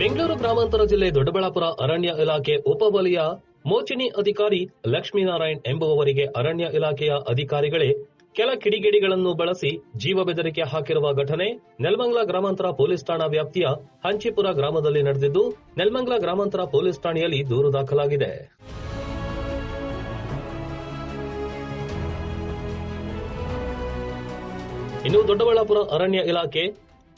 ಬೆಂಗಳೂರು ಗ್ರಾಮಾಂತರ ಜಿಲ್ಲೆ ದೊಡ್ಡಬಳ್ಳಾಪುರ ಅರಣ್ಯ ಇಲಾಖೆ ಉಪವಲಯ ಮೋಚಿನಿ ಅಧಿಕಾರಿ ಲಕ್ಷ್ಮೀನಾರಾಯಣ್ ಎಂಬುವವರಿಗೆ ಅರಣ್ಯ ಇಲಾಖೆಯ ಅಧಿಕಾರಿಗಳೇ ಕೆಲ ಕಿಡಿಗೇಡಿಗಳನ್ನು ಬಳಸಿ ಜೀವ ಬೆದರಿಕೆ ಹಾಕಿರುವ ಘಟನೆ ನೆಲಮಂಗಲ ಗ್ರಾಮಾಂತರ ಪೊಲೀಸ್ ಠಾಣಾ ವ್ಯಾಪ್ತಿಯ ಹಂಚಿಪುರ ಗ್ರಾಮದಲ್ಲಿ ನಡೆದಿದ್ದು, ನೆಲಮಂಗಲ ಗ್ರಾಮಾಂತರ ಪೊಲೀಸ್ ಠಾಣೆಯಲ್ಲಿ ದೂರು ದಾಖಲಾಗಿದೆ. ಇನ್ನು ದೊಡ್ಡಬಳ್ಳಾಪುರ ಅರಣ್ಯ ಇಲಾಖೆ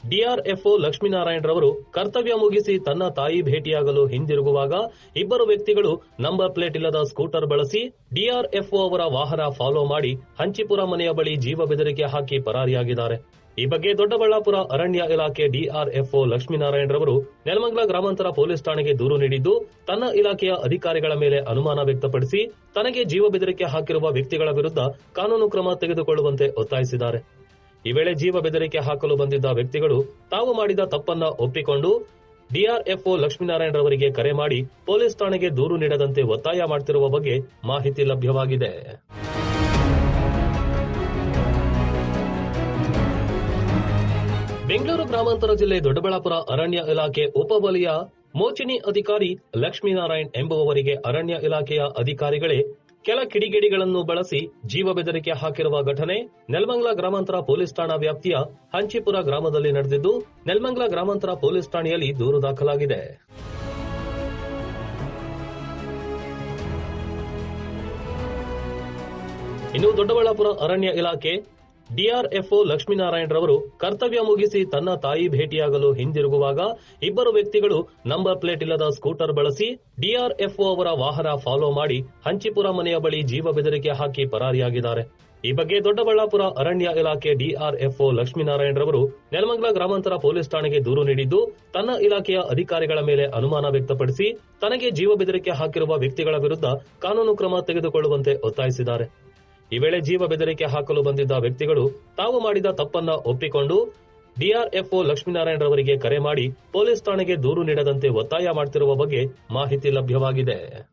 ಡಿಆರ್ಎಫ್ಒ ಲಕ್ಷ್ಮೀನಾರಾಯಣ್ ರವರು ಕರ್ತವ್ಯ ಮುಗಿಸಿ ತನ್ನ ತಾಯಿ ಭೇಟಿಯಾಗಲು ಹಿಂದಿರುಗುವಾಗ ಇಬ್ಬರು ವ್ಯಕ್ತಿಗಳು ನಂಬರ್ ಪ್ಲೇಟ್ ಇಲ್ಲದ ಸ್ಕೂಟರ್ ಬಳಸಿ ಡಿಆರ್ಎಫ್ಒ ಅವರ ವಾಹನ ಫಾಲೋ ಮಾಡಿ ಹಂಚಿಪುರ ಮನೆಯ ಬಳಿ ಜೀವ ಬೆದರಿಕೆ ಹಾಕಿ ಪರಾರಿಯಾಗಿದ್ದಾರೆ. ಈ ಬಗ್ಗೆ ದೊಡ್ಡಬಳ್ಳಾಪುರ ಅರಣ್ಯ ಇಲಾಖೆ ಡಿಆರ್ಎಫ್ಒ ಲಕ್ಷ್ಮೀನಾರಾಯಣ್ ರವರು ನೆಲಮಂಗಲ ಗ್ರಾಮಾಂತರ ಪೊಲೀಸ್ ಠಾಣೆಗೆ ದೂರು ನೀಡಿದ್ದು, ತನ್ನ ಇಲಾಖೆಯ ಅಧಿಕಾರಿಗಳ ಮೇಲೆ ಅನುಮಾನ ವ್ಯಕ್ತಪಡಿಸಿ ತನಗೆ ಜೀವ ಬೆದರಿಕೆ ಹಾಕಿರುವ ವ್ಯಕ್ತಿಗಳ ವಿರುದ್ಧ ಕಾನೂನು ಕ್ರಮ ತೆಗೆದುಕೊಳ್ಳುವಂತೆ ಒತ್ತಾಯಿಸಿದ್ದಾರೆ. ಈ ವೇಳೆ ಜೀವ ಬೆದರಿಕೆ ಹಾಕಲು ಬಂದಿದ್ದ ವ್ಯಕ್ತಿಗಳು ತಾವು ಮಾಡಿದ ತಪ್ಪನ್ನ ಒಪ್ಪಿಕೊಂಡು ಡಿಆರ್ಎಫ್ಒ ಲಕ್ಷ್ಮೀನಾರಾಯಣ ರವರಿಗೆ ಕರೆ ಮಾಡಿ ಪೊಲೀಸ್ ಠಾಣೆಗೆ ದೂರು ನೀಡದಂತೆ ಒತ್ತಾಯ ಮಾಡ್ತಿರುವ ಬಗ್ಗೆ ಮಾಹಿತಿ ಲಭ್ಯವಾಗಿದೆ. ಬೆಂಗಳೂರು ಗ್ರಾಮಾಂತರ ಜಿಲ್ಲೆ ದೊಡ್ಡಬಳ್ಳಾಪುರ ಅರಣ್ಯ ಇಲಾಖೆ ಉಪವಲಯ ಮೋಚಿನಿ ಅಧಿಕಾರಿ ಲಕ್ಷ್ಮೀನಾರಾಯಣ್ ಎಂಬುವವರಿಗೆ ಅರಣ್ಯ ಇಲಾಖೆಯ ಅಧಿಕಾರಿಗಳೇ ಕೆಲ ಕಿಡಿಗೇಡಿಗಳನ್ನು ಬಳಸಿ ಜೀವ ಬೆದರಿಕೆ ಹಾಕಿರುವ ಘಟನೆ ನೆಲಮಂಗ್ಲ ಗ್ರಾಮಾಂತರ ಪೊಲೀಸ್ ಠಾಣಾ ವ್ಯಾಪ್ತಿಯ ಹಂಚಿಪುರ ಗ್ರಾಮದಲ್ಲಿ ನಡೆದಿದ್ದು, ನೆಲಮಂಗ್ಲ ಗ್ರಾಮಾಂತರ ಪೊಲೀಸ್ ಠಾಣೆಯಲ್ಲಿ ದೂರು ದಾಖಲಾಗಿದೆ. ಇನ್ನು ದೊಡ್ಡಬಳ್ಳಾಪುರ ಅರಣ್ಯ ಇಲಾಖೆ ಡಿಆರ್ಎಫ್ಒ ಲಕ್ಷ್ಮೀನಾರಾಯಣ್ ರವರು ಕರ್ತವ್ಯ ಮುಗಿಸಿ ತನ್ನ ತಾಯಿ ಭೇಟಿಯಾಗಲು ಹಿಂದಿರುಗುವಾಗ ಇಬ್ಬರು ವ್ಯಕ್ತಿಗಳು ನಂಬರ್ ಪ್ಲೇಟ್ ಇಲ್ಲದ ಸ್ಕೂಟರ್ ಬಳಸಿ ಡಿಆರ್ಎಫ್ಒ ಅವರ ವಾಹನ ಫಾಲೋ ಮಾಡಿ ಹಂಚಿಪುರ ಮನೆಯ ಬಳಿ ಜೀವ ಬೆದರಿಕೆ ಹಾಕಿ ಪರಾರಿಯಾಗಿದ್ದಾರೆ. ಈ ಬಗ್ಗೆ ದೊಡ್ಡಬಳ್ಳಾಪುರ ಅರಣ್ಯ ಇಲಾಖೆ ಡಿಆರ್ಎಫ್ಒ ಲಕ್ಷ್ಮೀನಾರಾಯಣ್ ರವರು ನೆಲಮಂಗಲ ಗ್ರಾಮಾಂತರ ಪೊಲೀಸ್ ಠಾಣೆಗೆ ದೂರು ನೀಡಿದ್ದು, ತನ್ನ ಇಲಾಖೆಯ ಅಧಿಕಾರಿಗಳ ಮೇಲೆ ಅನುಮಾನ ವ್ಯಕ್ತಪಡಿಸಿ ತನಗೆ ಜೀವ ಬೆದರಿಕೆ ಹಾಕಿರುವ ವ್ಯಕ್ತಿಗಳ ವಿರುದ್ಧ ಕಾನೂನು ಕ್ರಮ ತೆಗೆದುಕೊಳ್ಳುವಂತೆ ಒತ್ತಾಯಿಸಿದ್ದಾರೆ. ಈ ವೇಳೆ ಜೀವ ಬೆದರಿಕೆ ಹಾಕಲು ಬಂದಿದ್ದ ವ್ಯಕ್ತಿಗಳು ತಾವು ಮಾಡಿದ ತಪ್ಪನ್ನ ಒಪ್ಪಿಕೊಂಡು ಡಿಆರ್ಎಫ್ಒ ಲಕ್ಷ್ಮೀನಾರಾಯಣ ರವರಿಗೆ ಕರೆ ಮಾಡಿ ಪೊಲೀಸ್ ಠಾಣೆಗೆ ದೂರು ನೀಡದಂತೆ ಒತ್ತಾಯ ಮಾಡ್ತಿರುವ ಬಗ್ಗೆ ಮಾಹಿತಿ ಲಭ್ಯವಾಗಿದೆ.